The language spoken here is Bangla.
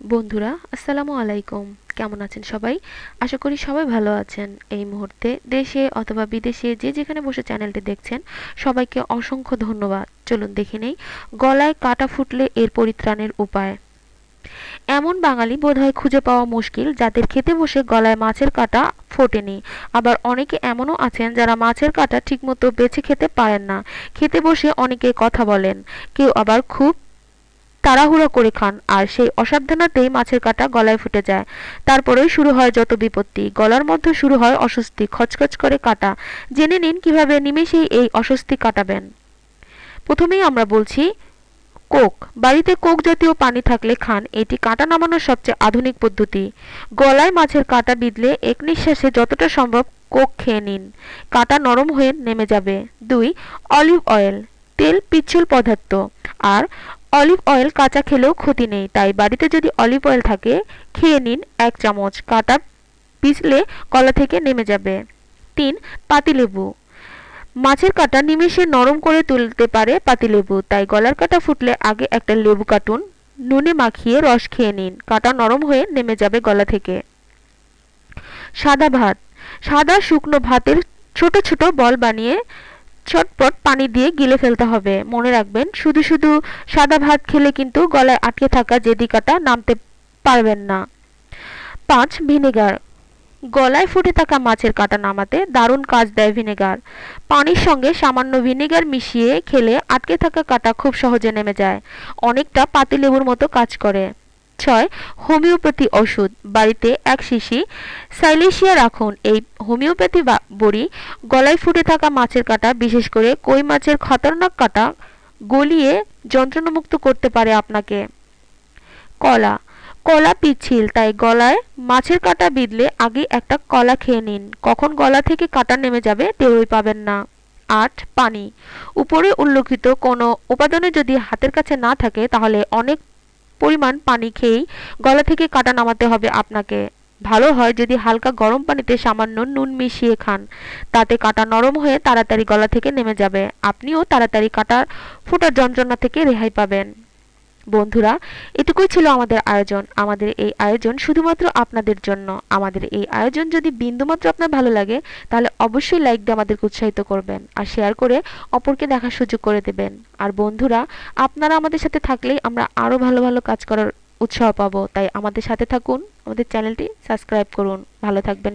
বন্ধুরা, আসসালামু আলাইকুম। কেমন আছেন সবাই? আশা করি সবাই ভালো আছেন। এই মুহূর্তে দেশে অথবা বিদেশে যে যেখানে বসে চ্যানেলটি দেখছেন, সবাইকে অসংখ্য ধন্যবাদ। চলুন দেখে নেই, গলায় কাটা ফুটলে এর পরিত্রাণের উপায়। এমন বাঙালি বোধহয় খুঁজে পাওয়া মুশকিল, যাদের খেতে বসে গলায় মাছের কাঁটা ফোটেনি। আবার অনেকে এমনও আছেন যারা মাছের কাঁটা ঠিকমতো বেছে খেতে পারেন না। খেতে বসে অনেকে কথা বলেন, কেউ আবার খুব তাড়াহুড়ো করে খান, আর সেই অসাবধানতেই মাছের কাঁটা গলায় ফুটে যায়। তারপরেই শুরু হয় যত বিপত্তি। গলার মধ্যে শুরু হয় অস্বস্তি, খচখচ করে কাটা। জেনে নিন কীভাবে নিমেষেই এই অস্বস্তি কাটাবেন। প্রথমেই আমরা বলছি, কোক। বাড়িতে কোক জাতীয় পানি থাকলে খান। এটি কাঁটা নামানোর সবচেয়ে আধুনিক পদ্ধতি। গলায় মাছের কাঁটা বিঁধলে এক নিঃশ্বাসে যতটা সম্ভব কোক খেয়ে নিন। কাঁটা নরম হয়ে নেমে যাবে। দুই, অলিভ অয়েল। তেল পিচ্ছিল পদার্থ। আর অলিভ অয়েল কাঁচা খেলেও ক্ষতি নেই, তাই বাড়িতে যদি অলিভ অয়েল থাকে, খেয়ে নিন এক চামচ কাঁটা পিছলে গলা থেকে নেমে যাবে। তিন, পাতিলেবু। মাছের কাঁটা নিমেষে নরম করে তুলতে পারে পাতিলেবু, তাই গলার কাঁটা ফুটলে আগে একটা লেবু কাটুন, নুনে মাখিয়ে রস খেয়ে নিন, কাঁটা নরম হয়ে নেমে যাবে গলা থেকে। সাদা ভাত। সাদা শুকনো ভাতের ছোট ছোট বল বানিয়ে ছটপট পানি দিয়ে গিলে ফেলতে হবে। মনে রাখবেন, শুধু শুধু সাদা ভাত খেলে কিন্তু গলায় আটকে থাকা জেদি কাটা নামতে পারবেন না। পাঁচ, ভিনেগার। গলায় ফুটে থাকা মাছের কাঁটা নামাতে দারুণ কাজ দেয় ভিনেগার। পানির সঙ্গে সামান্য ভিনেগার মিশিয়ে খেলে আটকে থাকা কাঁটা খুব সহজে নেমে যায়। অনেকটা পাতিলেবুর মতো কাজ করে। ছয় হোমিওপ্যাথি ওষুধ। বাড়িতে এক শিশি। সাইলেশিয়া রাখুন। এই হোমিওপ্যাথি বড়ি গলায় ফুটে থাকা মাছের কাঁটা, বিশেষ করে কই মাছের খতরনাক কাঁটা, গলিয়ে যন্ত্রণামুক্ত করতে পারে আপনাকে। কলা। কলা পিচ্ছিল, তাই গলায় মাছের কাঁটা বিঁধলে আগে একটা কলা খেয়ে নিন। কখন গলা থেকে কাঁটা নেমে যাবে টেরই পাবেন না। আট, পানি। উপরে উল্লেখিত কোনো উপাদানে যদি হাতের কাছে না থাকে, তাহলে অনেক পরিমাণ পানি খেয়েই গলা থেকে কাটা নামাতে হবে আপনাকে। ভালো হয় যদি হালকা গরম পানিতে সামান্য নুন মিশিয়ে খান। তাতে কাটা নরম হয়ে তাড়াতাড়ি গলা থেকে নেমে যাবে। আপনিও তাড়াতাড়ি কাটা ফোটার যন্ত্রণা থেকে রেহাই পাবেন। বন্ধুরা, এটুকুই ছিল আমাদের আয়োজন। আমাদের এই আয়োজন শুধুমাত্র আপনাদের জন্য। আমাদের এই আয়োজন যদি বিন্দুমাত্র আপনার ভালো লাগে, তাহলে অবশ্যই লাইক দিয়ে আমাদেরকে উৎসাহিত করবেন আর শেয়ার করে অপরকে দেখার সুযোগ করে দেবেন। আর বন্ধুরা, আপনারা আমাদের সাথে থাকলেই আমরা আরও ভালো ভালো কাজ করার উৎসাহ পাবো। তাই আমাদের সাথে থাকুন, আমাদের চ্যানেলটি সাবস্ক্রাইব করুন। ভালো থাকবেন